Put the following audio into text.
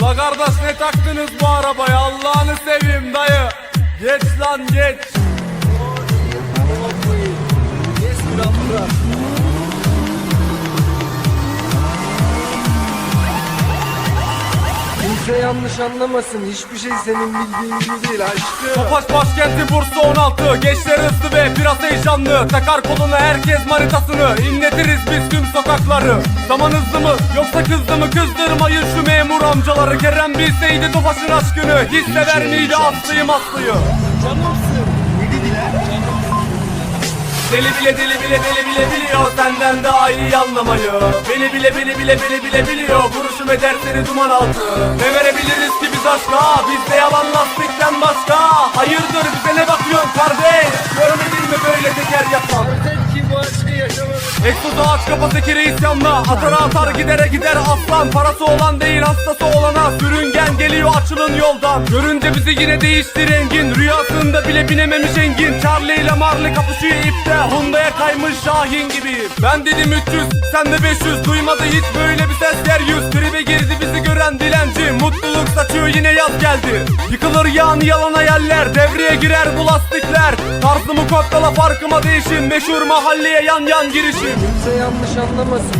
La kardeş ne taktınız bu arabaya Allah'ını seveyim dayı. Geç lan geç Kimse yanlış anlamasın. Hiçbir şey senin bildiğin gibi değil aşkım. Topaç başkenti Bursa 16 Gençler hızlı ve biraz heyecanlı. Takar koluna herkes manitasını İnletiriz biz tüm sokakları. Zaman hızlı mı yoksa kızdı mı? Kızdırmayın şu memur amcaları. Kerem bilseydi Topaç'ın aşkını. Hissever miydi Aslı'yı Maslı'yı? Deli bile deli bile deli bile biliyor. Senden daha iyi anlamayı. Beni bile bile bile bile bile biliyor Kuruşum eder seni duman altı. Ne verebiliriz ki biz aşka Bizde yalan lastikten başka. Hayırdır bize ne bakıyorsun kardeş? Görmedin mi böyle teker yapan. Egzozu aç kapa tekeri isyanla Atar atar gidere gider aslan. Parası olan değil hastası olana. Sürüngen geliyor açılın yoldan. Görünce bizi yine değişti rengin Rüyasında bile binememiş Engin. Charlie ile Marley kapışıyor ipte. Hunda'ya kaymış Şahin gibi. Ben dedim 300 sen de 500 Duymadı hiç böyle bir ses yeryüz Tribe yine yaz geldi. Yıkılır yağın yalan hayaller Devreye girer bu lastikler. Tarzımı kodlala farkıma değişin Meşhur mahalleye yan yan girişim Kimse yanlış anlamasın.